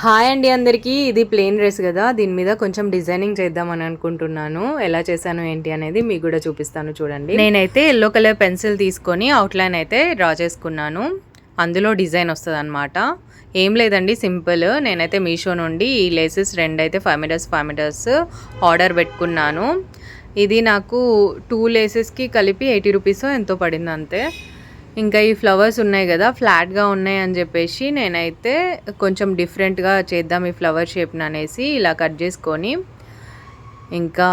Hi అండి అందరికీ. ఇది ప్లెయిన్ డ్రెస్ కదా. దీని మీద కొంచెం డిజైనింగ్ చేద్దామని అనుకుంటున్నాను. ఎలా చేశాను ఏంటి అనేది మీకు కూడా చూపిస్తాను చూడండి. నేనైతే ఎల్లో కలర్ పెన్సిల్ తీసుకొని అవుట్లైన్ అయితే డ్రా చేసుకున్నాను. అందులో డిజైన్ వస్తుంది అనమాట ఏం లేదండి సింపుల్ నేనైతే మీషో నుండి ఈ లేసెస్ రెండు అయితే five metres five metres order పెట్టుకున్నాను. ఇది నాకు టూ లేసెస్కి కలిపి ఎయిటీ రూపీస్ ఎంతో పడింది అంతే ఇంకా ఈ ఫ్లవర్స్ ఉన్నాయి కదా ఫ్లాట్గా ఉన్నాయి అని చెప్పేసి నేనైతే కొంచెం డిఫరెంట్గా చేద్దాం ఈ ఫ్లవర్ షేప్ని అనేసి ఇలా కట్ చేసుకొని ఇంకా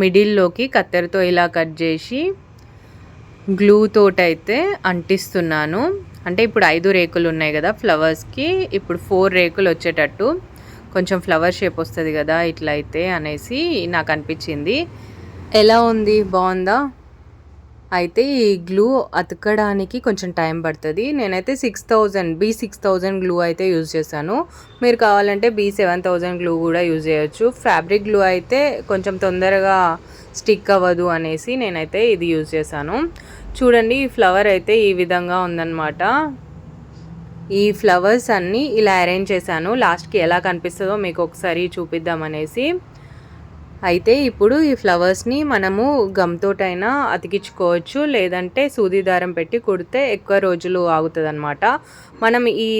మిడిల్లోకి కత్తెరతో ఇలా కట్ చేసి గ్లూ తోటైతే అంటిస్తున్నాను. అంటే ఇప్పుడు ఐదు రేకులు ఉన్నాయి కదా ఫ్లవర్స్కి ఇప్పుడు ఫోర్ రేకులు వచ్చేటట్టు కొంచెం ఫ్లవర్ షేప్ వస్తుంది కదా ఇట్లా అయితే అనేసి నాకు అనిపించింది. ఎలా ఉంది? బాగుందా? అయితే ఈ గ్లూ అతకడానికి కొంచెం టైం పడుతుంది. నేనైతే six thousand B six thousand glue అయితే యూజ్ చేశాను. మీరు కావాలంటే బీ సెవెన్ థౌజండ్ గ్లూ కూడా యూజ్ చేయొచ్చు. ఫ్యాబ్రిక్ గ్లూ అయితే కొంచెం తొందరగా స్టిక్ అవ్వదు అనేసి నేనైతే ఇది యూజ్ చేశాను. చూడండి ఈ ఫ్లవర్ అయితే ఈ విధంగా ఉందన్నమాట. ఈ ఫ్లవర్స్ అన్నీ ఇలా అరేంజ్ చేశాను. లాస్ట్కి ఎలా కనిపిస్తుందో మీకు ఒకసారి చూపిద్దామనేసి అయితే ఇప్పుడు ఈ ఫ్లవర్స్ని మనము గమ్తోటైనా అతికించుకోవచ్చు లేదంటే సూది దారం పెట్టి కుడితే ఎక్కువ రోజులు ఆగుతుంది అనమాట మనం ఈ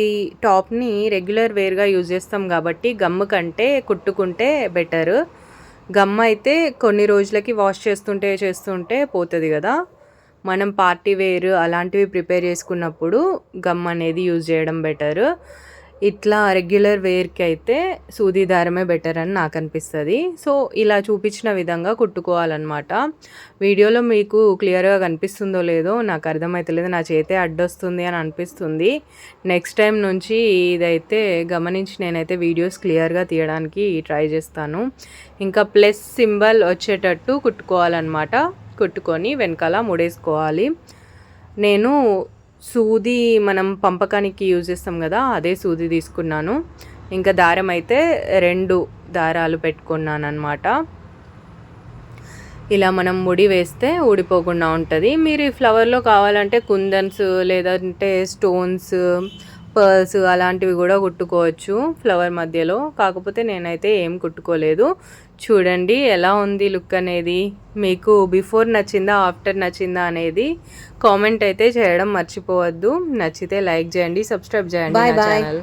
టాప్ని రెగ్యులర్ వేర్గా యూజ్ చేస్తాం కాబట్టి గమ్ము కంటే కుట్టుకుంటే బెటర్. గమ్ అయితే కొన్ని రోజులకి వాష్ చేస్తుంటే చేస్తుంటే పోతుంది కదా. మనం పార్టీ వేర్ అలాంటివి ప్రిపేర్ చేసుకున్నప్పుడు గమ్ అనేది యూజ్ చేయడం బెటర్. ఇట్లా రెగ్యులర్ వేర్కి అయితే సూది దారమే బెటర్ అని నాకు అనిపిస్తుంది సో ఇలా చూపించిన విధంగా కుట్టుకోవాలన్నమాట. వీడియోలో మీకు క్లియర్గా కనిపిస్తుందో లేదో నాకు అర్థమవుతలేదు నా చేతే అడ్డొస్తుంది అని అనిపిస్తుంది. నెక్స్ట్ టైం నుంచి ఇదైతే గమనించి నేనైతే వీడియోస్ క్లియర్గా తీయడానికి ట్రై చేస్తాను. ఇంకా ప్లస్ సింబల్ వచ్చేటట్టు కుట్టుకోవాలన్నమాట. కుట్టుకొని వెనకాల ముడేసుకోవాలి. నేను సూది మనం పంపకానికి యూజ్ చేస్తాం కదా అదే సూది తీసుకున్నాను. ఇంకా దారం అయితే రెండు దారాలు పెట్టుకున్నాను అనమాట ఇలా మనం ముడి వేస్తే ఊడిపోకుండా ఉంటుంది. మీరు ఈ ఫ్లవర్లో కావాలంటే కుందన్స్ లేదంటే స్టోన్స్ పర్ల్స్ అలాంటివి కూడా కుట్టుకోవచ్చు ఫ్లవర్ మధ్యలో. కాకపోతే నేనైతే ఏం కుట్టుకోలేదు. చూడండి ఎలా ఉంది లుక్ అనేది. మీకు బిఫోర్ నచ్చిందా ఆఫ్టర్ నచ్చిందా అనేది కామెంట్ అయితే చేయడం మర్చిపోవద్దు. నచ్చితే లైక్ చేయండి సబ్స్క్రైబ్ చేయండి. ఛానల్.